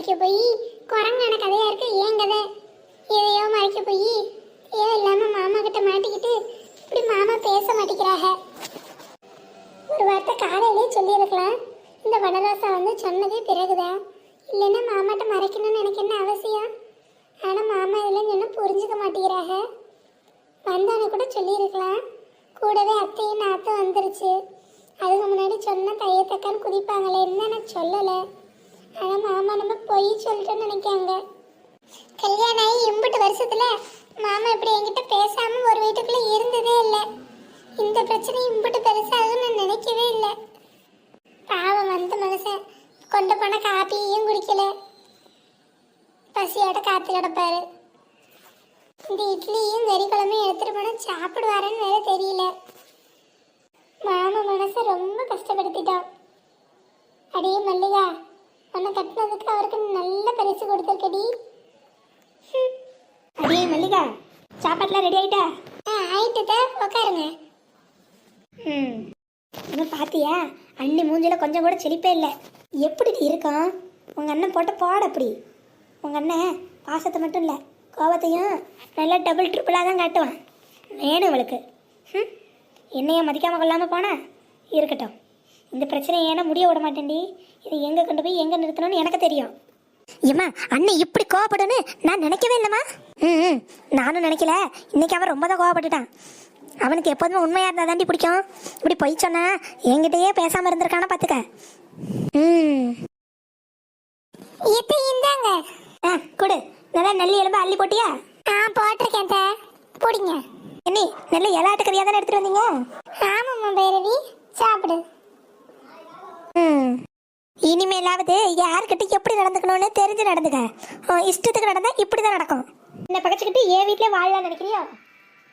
மறைக்க போய் குரங்கான கதையா இருக்கு ஏன் கதை? எதையோ மறைக்க போய் ஏதோ இல்லாம மாமா கிட்ட மாட்டிக்கிட்டு இப்படி மாமா பேச மாட்டேங்கிறாங்க ஒரு வார்த்தை காலையிலே சொல்லியிருக்கலாம். இந்த வனராசா வந்து சொன்னதே பிறகுதான் இல்லைன்னா மாமாட்ட மறைக்கணும்னு எனக்கு என்ன அவசியம்? ஆனால் மாமா இதெல்லாம் சொன்னா புரிஞ்சுக்க மாட்டேங்கிறாங்க வந்தானே கூட சொல்லியிருக்கலாம். கூடவே அத்தையும் நாத்தும் வந்துருச்சு. அதுக்கு முன்னாடி சொன்ன தையத்தக்கான்னு குதிப்பாங்களே நான் சொல்லலை. ஆனால் மாமா நம்ம பொய் சொல்லிட்டோன்னு நினைக்காங்க. கல்யாணம் ஆகி எம்பிட்டு வருஷத்துல மாமா இப்படி என்கிட்ட பேசாம ஒரு வீட்டுக்குள்ள இருந்ததே இல்லை. இந்த பிரச்சனை இம்பிட்டு பெருசாகும்னு நான் நினைக்கவே இல்லை. பாவம் வந்த மனுஷன் கொண்டு போன காப்பியையும் குடிக்கல. பசியோட காத்து கிடப்பாரு. இந்த இட்லியும் கறி குழம்பையும் எடுத்துட்டு போனா சாப்பிடுவாருன்னு வேற தெரியல. மாமா மனசை ரொம்ப கஷ்டப்படுத்திட்டான். அடே மல்லிகா உன்னை கட்டினதுக்கு அவருக்கு நல்ல பரிசு கொடுத்துருக்கடி. அடியே மல்லிகா சாப்பாட்டுலாம் ரெடி ஆயிட்டா? ஆ ஆயிட்டுதா உட்காருங்க ம். இன்னும் பாத்தியா? அண்ணி மூஞ்சில கொஞ்சம் கூட செழிப்பே இல்லை. எப்படி இருக்கான்? உங்கள் அண்ணன் போட்ட பாடு அப்படி. உங்கள் அண்ணன் பாசத்தை மட்டும் இல்லை கோபத்தையும் நல்லா டபுள் ட்ரிபிளாக தான் காட்டுவான். வேணும் இவளுக்கு ம் என்னைய மதிக்காமல் கொள்ளாமல் போனா? இருக்கட்டும். இந்த பிரச்சனையை ஏன்னா முடிய விட மாட்டேன்டி. இது எங்கே கொண்டு போய் எங்கே நிறுத்தணும்னு எனக்கு தெரியும். ஏம்மா அண்ணன் இப்படி கோவப்படுன்னு நான் நினைக்கவே இல்லைம்மா. ம் நானும் நினைக்கல. இன்னைக்கு அவன் ரொம்ப தான் கோவப்பட்டுட்டான். அவனுக்கு எப்போதுமே உண்மையாக இருந்தால் தாண்டி பிடிக்கும். இப்படி பொய் சொன்னா என்கிட்டயே பேசாமல் இருந்திருக்கானா பார்த்துக்க ம். இப்போ இந்தாங்க. ஆ கொடு. நல்லா நெல்லி எலும்பு அள்ளி போட்டியா? ஆ போட்டிருக்கேன் பிடிங்க. என்னி நல்ல இலாட்டு கறியாக தானே எடுத்துகிட்டு வந்தீங்க? ஆமாம்மா பைரவி சாப்பிடு ம் அதாவது யாருக்கிட்ட எப்படி நடந்துக்கணும்னு தெரிஞ்சு நடந்துக்க. இஷ்டத்துக்கு நடந்தா இப்படி தான் நடக்கும். என்ன பகச்சுக்கிட்டு என் வீட்டிலே வாழலாம் நினைக்கிறியோ?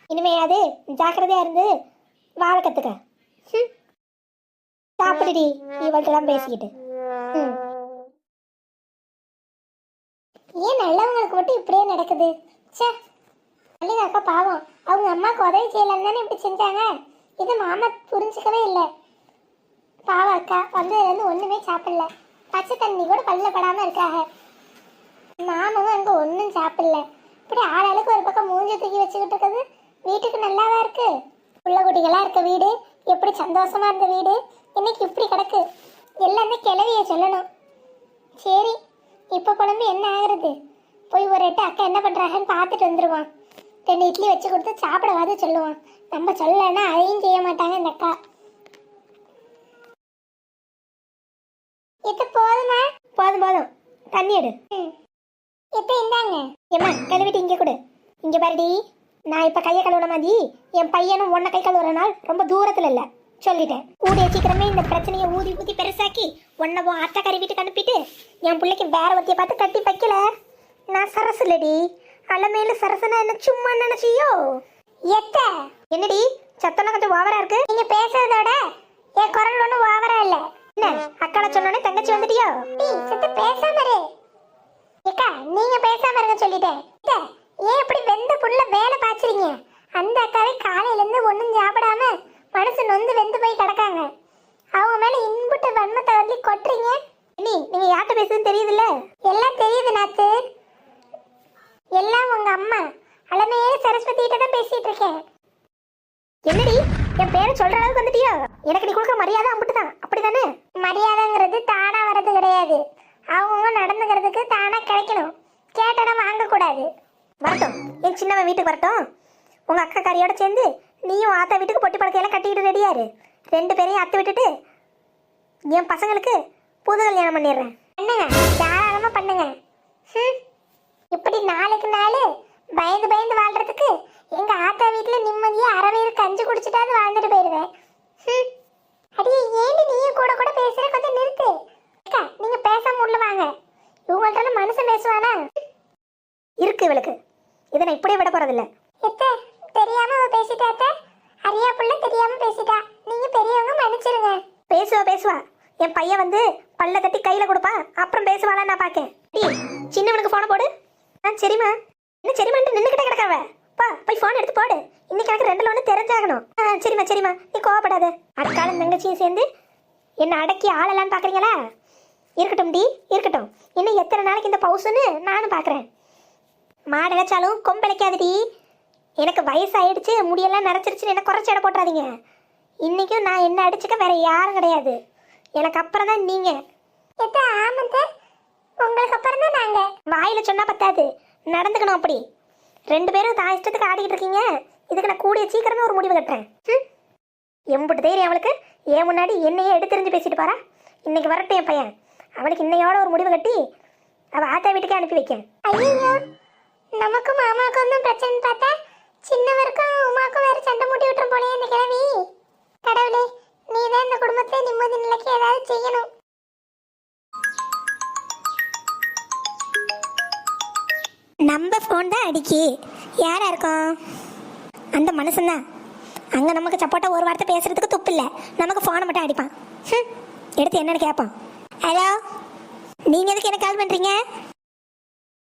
இனிமையாது ஜாக்கிரதையா இருந்து வாழ கத்துக்க. சாப்பிடுடி இவள்கிட்டலாம் பேசிக்கிட்டு. ஏன் நல்லவங்களுக்கு மட்டும் இப்படியே நடக்குது? ச்சே. அல்லது அக்கா பாவம். அவங்க அம்மாவுக்கு உதவி செய்யலாம் தானே இப்படி செஞ்சாங்க? இது மாமா புரிஞ்சுக்கவே இல்லை. பாவம் அக்கா வந்ததுலேருந்து ஒன்றுமே சாப்பிடல. பச்சை தண்ணி கூட பல்ல படாம இருக்காங்க. மாமாவும் அங்கே ஒன்றும் சாப்பிடல. இப்படி ஆளாளுக்கு ஒரு பக்கம் மூஞ்ச தூக்கி வச்சுக்கிட்டு இருக்குது வீட்டுக்கு நல்லாவா இருக்கு? புள்ள குட்டிகளா இருக்க வீடு? எப்படி சந்தோஷமா இருந்த வீடு? இன்னைக்கு இப்படி கிடக்கு. எல்லாமே கிளவிய சொல்லணும். சரி இப்போ குழம்பு என்ன ஆகுறது? போய் ஒரு எட்டு அக்கா என்ன பண்றாங்கன்னு பார்த்துட்டு வந்துருவான். ரெண்டு இட்லி வச்சு கொடுத்து சாப்பிடவாது சொல்லுவான். நம்ம சொல்லலைன்னா அதையும் செய்ய மாட்டாங்க இந்த அக்கா. இது போதுமா? போதும் போதும். தண்ணி எடு. இப்போ இந்தாங்க? ஏமா கழுவிட்டு இங்கே கொடு. இங்கே பாருடி. நான் இப்போ கையை கழுவுன மாதிரி என் பையனும் ஒன்றை கை கழுவுற நாள் ரொம்ப தூரத்தில் இல்லை. சொல்லிட்டேன். கூடிய சீக்கிரமே இந்த பிரச்சனையை ஊதி ஊதி பெருசாக்கி உன்னை உன் கறி வீட்டுக்கு அனுப்பிட்டு என் பிள்ளைக்கு வேற ஒருத்திய பார்த்து கட்டி வைக்கல. நான் சரசு இல்லடி. அலமேல சரசனா என்ன சும்மா நினைச்சியோ எத்த? என்னடி? சத்தம்லாம் கொஞ்சம் ஓவரா இருக்கு. நீங்க பேசுறதோட என் குரல் ஒன்றும் ஓவரா இல்லை. என்ன? அக்கால சொன்னோன்னே தங்கச்சி வந்துட்டியோ? ஏய், சித்து பேசாம இரு. ஏக்கா நீங்க பேசாம இருங்க சொல்லிட்டேன். ஏன் இப்படி வெந்த புள்ள வேலை பாய்ச்சறீங்க அந்த அக்காவே காலையில இருந்து ஒண்ணும் சாப்பிடாம மனசு நொந்து வெந்து போய் கிடக்காங்க அவங்க மேல இன்புட்டு வன்மத்தை வந்து கொட்டுறீங்க நீ நீங்க யார்கிட்ட பேசுதுன்னு தெரியுதுல்ல எல்லாம் தெரியுது நாத்து எல்லாம் உங்க அம்மா அலமையே சரஸ்வதி கிட்ட தான் பேசிட்டு இருக்கேன் என்னடி என் பேரை சொல்ற அளவுக்கு வந்துட்டியா? எனக்கு நீ கொடுக்க மரியாதை அம்பிட்டு தான் அப்படிதானே? மரியாதைங்கிறது தானா வர்றது கிடையாது. அவங்க நடந்துக்கிறதுக்கு தானா கிடைக்கணும். கேட்டடம் வாங்கக்கூடாது. வரட்டும். என் சின்னவன் வீட்டுக்கு வரட்டும். உங்க அக்கா கறியோட சேர்ந்து நீயும் ஆத்தா வீட்டுக்கு பொட்டி பழக்கையெல்லாம் கட்டிக்கிட்டு ரெடியாரு. ரெண்டு பேரையும் அத்து விட்டுட்டு என் பசங்களுக்கு புது கல்யாணம் பண்ணிடுறேன். பண்ணுங்க. தாராளமா பண்ணுங்க. இப்படி நாளுக்கு நாள் பயந்து பயந்து வாழ்றதுக்கு எங்க ஆத்தா வீட்டுல நிம்மதியா அறவையில் கஞ்சி குடிச்சிட்டாவது வாழ்ந்துட்டு போயிடுவேன் அடியே ஏண்டி நீயும் கூட கூட பேசுற கொஞ்சம் நிறுத்து. அக்கா நீங்க பேசாம உள்ள வாங்க. இவங்கள்ட்ட மனுஷன் பேசுவானா? இருக்கு இவளுக்கு. இதை நான் இப்படியே விட போறதில்ல. எத்த தெரியாம அவ பேசிட்டா அத்தை? அரியா புள்ள தெரியாம பேசிட்டா. நீங்க பெரியவங்க மன்னிச்சிருங்க. பேசுவா பேசுவா. என் பையன் வந்து பல்ல தட்டி கையில கொடுப்பா அப்புறம் பேசுவாளா நான் பாக்கேன் சின்னவனுக்கு போன போடு. ஆ சரிம்மா. என்ன சரிம்மான்ட்டு நின்றுக்கிட்டே கிடக்காவ பா போய் ஃபோன் எடுத்து போடு. இன்னைக்கு எனக்கு ரெண்டுல ஒன்று தெரிஞ்சாகணும். ஆ சரிம்மா சரிம்மா. நீ கோவப்படாத. அக்காலும் தங்கச்சியும் சேர்ந்து என்னை அடக்கி ஆளலான்னு பார்க்குறீங்களா இருக்கட்டும் டி இருக்கட்டும். இன்னும் எத்தனை நாளைக்கு இந்த பவுசுன்னு நானும் பார்க்குறேன் மாடு இழைச்சாலும் கொம்பளைக்காதுடி எனக்கு வயசாயிடுச்சு முடியெல்லாம் நரைச்சிருச்சுன்னு என்ன குறைச்சி எடை போட்டுறாதீங்க. இன்றைக்கும் நான் என்ன அடிச்சுக்க வேற யாரும் கிடையாது. எனக்கு அப்புறம் தான் நீங்கள் எத்த ஆமத்த உங்களுக்கு அப்புறம் தான் நாங்க. வாயில் சொன்னால் பத்தாது. நடந்துக்கணும் அப்படி. ரெண்டு பேரும் தான் இஷ்டத்துக்கு ஆடிக்கிட்டு இருக்கீங்க. இதுக்கு நான் கூடிய சீக்கிரமே ஒரு முடிவு கட்டுறேன். ம் எம்புட்டு தைரியம் அவளுக்கு. ஏன் முன்னாடி என்னையே எடுத்தெறிஞ்சு பேசிட்டு பாரா இன்னைக்கு வரட்டும் என் பையன். அவளுக்கு இன்னையோட ஒரு முடிவு கட்டி அவள் ஆத்தா வீட்டுக்கே அனுப்பி வைக்கேன். ஐயோ நமக்கும் மாமாக்கும் தான் பிரச்சனை பார்த்தா சின்னவருக்கும் உமாக்கும் வேற சண்டை மூட்டி விட்டுரும் போலயே இந்த கிழவி. கடவுளே நீ தான் இந்த குடும்பத்தை நிம்மதி நிலைக்கு ஏதாவது செய்யணும். நம்ம ஃபோன் தான் அடிக்கி. யாரா இருக்கோம்? அந்த மனுஷன்தான் அங்கே நமக்கு சப்போட்டா ஒரு வார்த்தை பேசுறதுக்கு துப்பு இல்லை. நமக்கு ஃபோனை மட்டும் அடிப்பான். ஹம், எடுத்து என்னன்னு கேட்பான் ஹலோ நீங்கள் எதுக்கு எனக்கு கால் பண்ணுறீங்க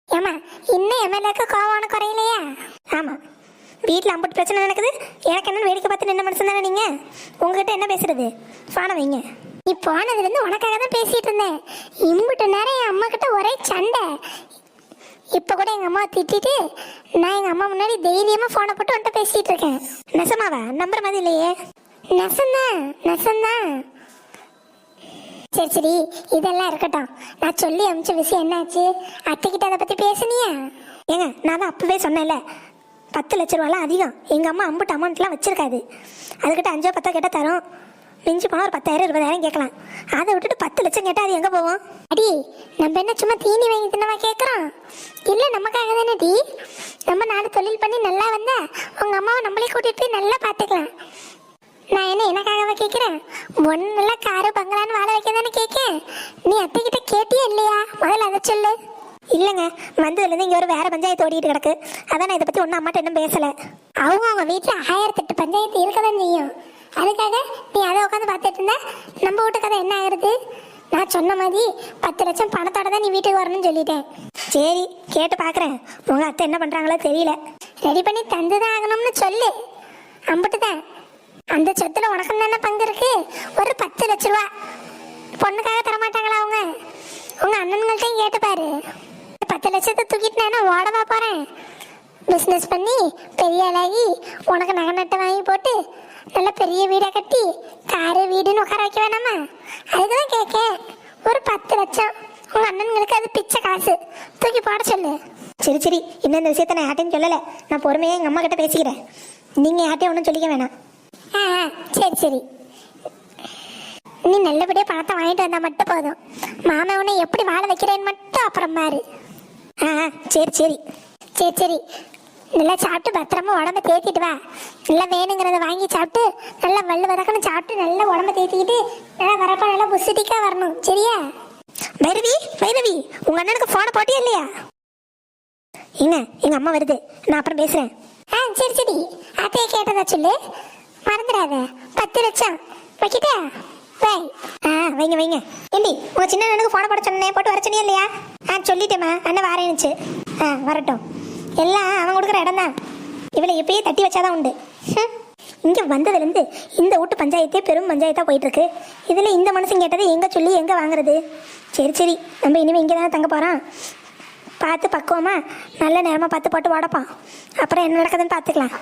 ஏமா இன்னும் எம்எல்ஏக்கு கோவான குறையிலையா? ஆமாம் வீட்டில் அம்பட்டு பிரச்சனை நடக்குது. எனக்கு என்னென்னு வேடிக்கை பார்த்து நின்ன மனுஷன் தானே நீங்கள் உங்ககிட்ட என்ன பேசுறது? ஃபோனை வைங்க. நீ போனதுலேருந்து உனக்காக தான் பேசிகிட்டு இருந்தேன். இம்புட்டு நேரம் என் அம்மா கிட்ட ஒரே சண்டை. இப்போ கூட எங்கள் அம்மா திட்டிட்டு நான் எங்கள் அம்மா முன்னாடி தைரியமாக ஃபோனை போட்டு உன்ட்ட பேசிட்டு இருக்கேன். நெசமாவா? நம்புற மாதிரி இல்லையே. நெசந்தான் நெசந்தான் சரி சரி. இதெல்லாம் இருக்கட்டும். நான் சொல்லி அமிச்ச விஷயம் என்னாச்சு? அத்தைக்கிட்ட அதை பற்றி பேசுனியா? ஏங்க நான் தான் அப்போவே சொன்னேன்ல. பத்து லட்ச ரூபாலாம் அதிகம். எங்கள் அம்மா அம்புட்டு அமௌண்ட்லாம் வச்சுருக்காது. அதுக்கிட்ட அஞ்சோ பத்தோ கேட்டால் தரும். மிஞ்சி போனால் ஒரு பத்தாயிரம் இருபதாயிரம் கேட்கலாம். அதை விட்டுட்டு பத்து லட்சம் கேட்டால் அது எங்கே போவோம் அடி நம்ம என்ன சும்மா தீனி வாங்கி தின்னவா கேட்குறோம் இல்லை நமக்காக தானே டி. நம்ம நாடு தொழில் பண்ணி நல்லா வந்தா உங்க அம்மாவை நம்மளே கூட்டிட்டு போய் நல்லா பார்த்துக்கலாம் நான் என்ன எனக்காகவா கேட்குறேன் ஒன்றுல காரு பங்களான்னு வாழ வைக்க தானே கேட்கேன் நீ அத்தைக்கிட்ட கேட்டியே இல்லையா? முதல்ல அதை சொல்லு. இல்லைங்க வந்ததுலேருந்து இங்கே ஒரு வேற பஞ்சாயத்து ஓடிட்டு கிடக்கு. அதான் நான் இதை பற்றி ஒன்றும் அம்மாட்ட இன்னும் பேசலை. அவங்க அவங்க வீட்டில் ஆயிரத்தெட்டு பஞ்சாயத்து இருக்க தான் செய்யும். அதுக்காக நீ அதை உட்காந்து பார்த்துட்டு இருந்தா நம்ம வீட்டு கதை என்ன ஆகுறது? நான் சொன்ன மாதிரி பத்து லட்சம் பணத்தோட தான் நீ வீட்டுக்கு வரணும்னு சொல்லிட்டேன். சரி கேட்டு பார்க்குறேன் உங்கள் அத்தை என்ன பண்ணுறாங்களோ தெரியல. ரெடி பண்ணி தந்துதான் ஆகணும்னு சொல்லு. அம்பிட்டு தான் அந்த சொத்துல உனக்கு தானே பங்கு இருக்கு? ஒரு பத்து லட்ச ரூபா. பொண்ணுக்காக தர மாட்டாங்களா அவங்க? உங்க அண்ணன்கள்ட்டையும் கேட்டு பாரு. பத்து லட்சத்தை தூக்கிட்டு நான் ஓடவா போறேன்? பிஸ்னஸ் பண்ணி பெரிய ஆளாகி உனக்கு நகை நட்டை வாங்கி போட்டு நல்ல பெரிய வீடை கட்டி காரு வீடுன்னு உட்கார வைக்க வேணாமா அதுக்கு தான் கேட்க ஒரு பத்து லட்சம். உங்க அண்ணன்களுக்கு அது பிச்சை காசு. தூக்கி போட சொல்லு. சரி சரி. இன்னும் இந்த விஷயத்த நான் யார்ட்டையும் சொல்லலை. நான் பொறுமையாக எங்கள் அம்மா கிட்ட பேசிக்கிறேன். நீங்கள் யார்ட்டையும் ஒன்றும் சொல்லிக்க வேணாம். ஆ ஆ, சரி சரி. நீ நல்லபடியா பணத்தை வாங்கிட்டு வந்தா மட்டும் போதும். மாமா உன்னை எப்படி வாழ வைக்கிறேன்னு மட்டும் அப்புறம் பாரு. ஆ ஆ, சரி சரி. சரி சரி. நல்லா சாப்பிட்டு பத்திரமா உடம்ப தேத்திட்டு வா. நல்லா வேணுங்கிறத வாங்கி சாப்பிட்டு நல்லா வல்லு வதக்கணும் சாப்பிட்டு நல்லா உடம்ப தேத்திக்கிட்டு நல்லா வரப்ப நல்லா புசிட்டிக்கா வரணும். சரியா? பைரவி பைரவி உங்கள் அண்ணனுக்கு ஃபோனை போட்டியா இல்லையா? என்ன எங்கள் அம்மா வருது. நான் அப்புறம் பேசுகிறேன் ஆ சரி சரி. அத்தையை கேட்டதா சொல்லு. மறந்துடாத. பத்து லட்சம். வைக்கிட்டா? வை. ஆ வைங்க வைங்க. ஏண்டி உங்க சின்ன அண்ணனுக்கு ஃபோனை போட சொன்னேன் போட்டு வர சொன்னியா இல்லையா? ஆ சொல்லிட்டேம்மா. அண்ணன் வாரேனுச்சு ஆ வரட்டும். எல்லாம் அவன் கொடுக்குற இடம் தான் இவளை எப்பயே தட்டி வச்சாதான் உண்டு. இங்கே வந்ததுலேருந்து இந்த வீட்டு பஞ்சாயத்தே பெரும் பஞ்சாயத்தாக போயிட்டுருக்கு. இதில் இந்த மனுஷன் கேட்டதை எங்கே சொல்லி எங்கே வாங்குறது? சரி சரி. நம்ம இனிமேல் இங்கே தானே தங்க போகிறான் பார்த்து பக்குவமா நல்ல நேரமாக பார்த்து போட்டு உடப்பான் அப்புறம் என்ன நடக்குதுன்னு பார்த்துக்கலாம்.